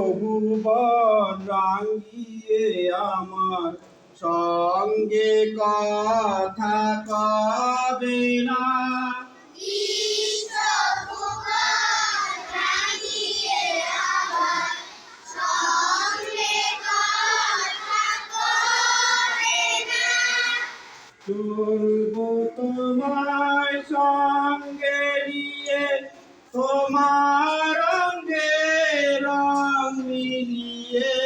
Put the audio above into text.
বিশ্বভুবন রাঙিয়ে আমার সঙ্গে কথা কবে না? চলবো তোমায় সঙ্গে yeah.